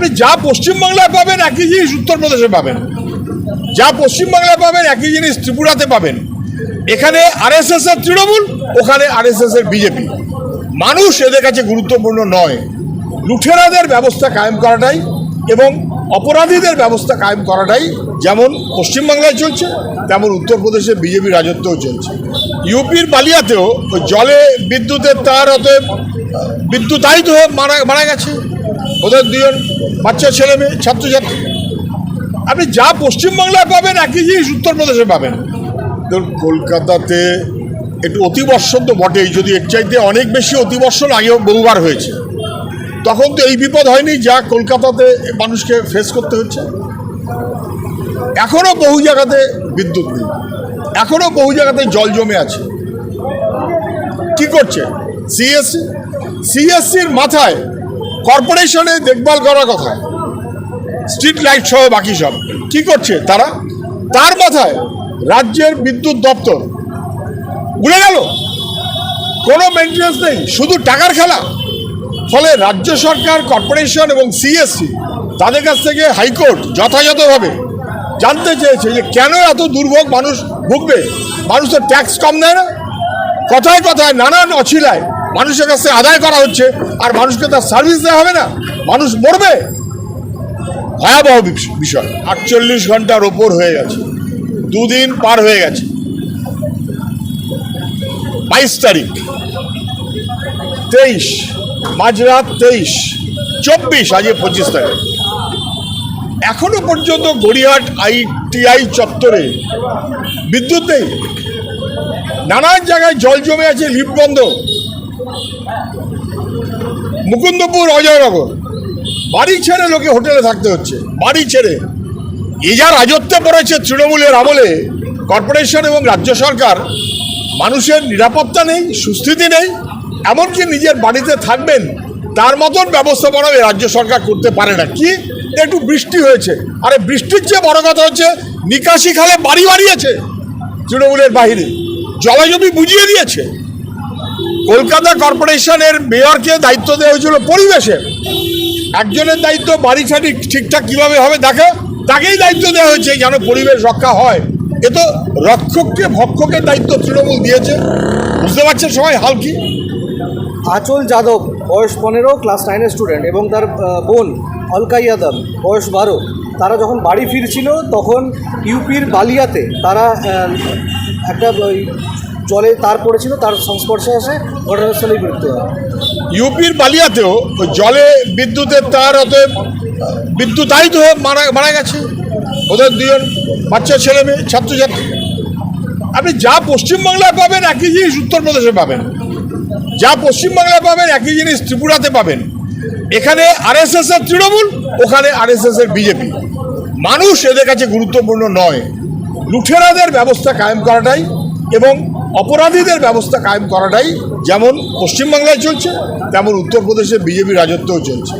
আপনি যা পশ্চিমবাংলায় পাবেন, একই জিনিস উত্তরপ্রদেশে পাবেন। যা পশ্চিমবাংলায় পাবেন, একই জিনিস ত্রিপুরাতে পাবেন। এখানে আরএসএস এর তৃণমূল, ওখানে আরএসএস এর বিজেপি মানুষ এদের কাছে গুরুত্বপূর্ণ নয়। লুঠেরাদের ব্যবস্থা কায়েম করাটাই এবং অপরাধীদের ব্যবস্থা কায়েম করাটাই যেমন পশ্চিমবাংলায় চলছে, তেমন উত্তরপ্রদেশে বিজেপি রাজত্বও চলছে। ইউপির বালিয়াতেও জলে বিদ্যুতের তার, অতএব বিদ্যুতায়িত হয়ে মারা মারা গেছে। ওদের দুজন বাচ্চা, ছেলে মেয়ে, ছাত্রছাত্রী। আপনি যা পশ্চিমবাংলায় পাবেন, একই জিনিস উত্তরপ্রদেশে পাবেন। ধরুন, কলকাতাতে একটু অতিবর্ষণ তো বটেই। যদি এর চাইতে অনেক বেশি অতিবর্ষণ আগেও বহুবার হয়েছে। তখন তো এই বিপদ হয়নি যা কলকাতাতে মানুষকে ফেস করতে হচ্ছে। এখনও বহু জায়গাতে বিদ্যুৎ নেই। এখনও বহু জায়গাতে জল জমে আছে। কি করছে? সিএসসি সিএসসির মাথায় কর্পোরেশনে দেখভাল করার কথা। স্ট্রিট লাইট সহ বাকি সব। কি করছে তারা? তার মাথায় রাজ্যের বিদ্যুৎ দপ্তর। উড়ে গেল। কোনো মেনটেন্স নেই, শুধু টাকার খেলা। ফলে রাজ্য সরকার, কর্পোরেশন এবং সিএসসি তাদের কাছ থেকে হাইকোর্ট যথাযথভাবে জানতে চেয়েছে যে কেন এত দুর্ভোগ মানুষ ভুগবে। মানুষ তো ট্যাক্স কম দেয় না। কথায় কথায় নানান অছিলায় মানুষের কাছ আদায় করা হচ্ছে, আর মানুষকে তার সার্ভিস দেওয়া হবে না। মানুষ মরবে। ভয়াবহ বিষ- বিষয়। আটচল্লিশ ঘণ্টার ওপর হয়ে গেছে। দুদিন পার হয়ে গেছে। বাইশ তারিখ। তেইশ। মাঝরাত তেইশ। চব্বিশ আজকে পঁচিশ তারিখ। এখনও পর্যন্ত গড়িয়াহাট আইটিআই চত্বরে বিদ্যুৎ নেই। নানান জায়গায় জল জমে আছে, লিফট বন্ধ। মুকুন্দপুর, অজয়নগর। বাড়ি ছেড়ে লোকে হোটেলে থাকতে হচ্ছে, বাড়ি ছেড়ে। এ যা রাজত্বে পড়েছে তৃণমূলের আমলে, কর্পোরেশন এবং রাজ্য সরকার, মানুষের নিরাপত্তা নেই, সুস্থিতি নেই, এমনকি নিজের বাড়িতে থাকবেন, তার মতন ব্যবস্থাপনা রাজ্য সরকার করতে পারে না। কি? একটু বৃষ্টি হয়েছে। আরে বৃষ্টির চেয়ে বড় কথা হচ্ছে, নিকাশি খালে বাড়ি বাড়িয়েছে তৃণমূলের বাহিরে। জলাজমি বুঝিয়ে দিয়েছে। কলকাতা কর্পোরেশনের মেয়রকে দায়িত্ব দেওয়া হয়েছিল পরিবেশের একজনের দায়িত্ব বাড়ি ছাড়ি ঠিকঠাক কীভাবে হবে দেখে, তাকেই দায়িত্ব দেওয়া হয়েছে যেন পরিবেশ রক্ষা হয়। এ তো রক্ষককে ভক্ষকের দায়িত্ব তৃণমূল দিয়েছে। বুঝতে পারছেন সবাই হাল কি? আচল যাদব, বয়স পনেরো, ক্লাস নাইনের স্টুডেন্ট এবং তার বোন অলকা ইয়াদব বয়স বারো। তারা যখন বাড়ি ফিরছিল, তখন ইউপির বালিয়াতে তারা একটা জলে তার পড়েছিল, তার সংস্পর্শে আসে ঘটনাস্থলেই মৃত্যু হয়। ইউপির বালিয়াতেও জলে বিদ্যুতের তার অতএব বিদ্যুতায়িত হয়ে মারা মারা গেছে। ওদের দুজন বাচ্চা, ছেলে মেয়ে, ছাত্রছাত্রী। আপনি যা পশ্চিমবাংলায় পাবেন, একই জিনিস উত্তরপ্রদেশে পাবেন। যা পশ্চিমবাংলায় পাবেন, একই জিনিস ত্রিপুরাতে পাবেন। এখানে আরএসএস এর তৃণমূল, ওখানে আরএসএস এর বিজেপি। মানুষ এদের কাছে গুরুত্বপূর্ণ নয়। লুঠেরাদের ব্যবস্থা কায়েম করাটাই এবং অপরাধীদের ব্যবস্থা কায়েম করাটাই যেমন পশ্চিমবাংলায় চলছে তেমন উত্তরপ্রদেশে বিজেপি রাজত্বও চলছে।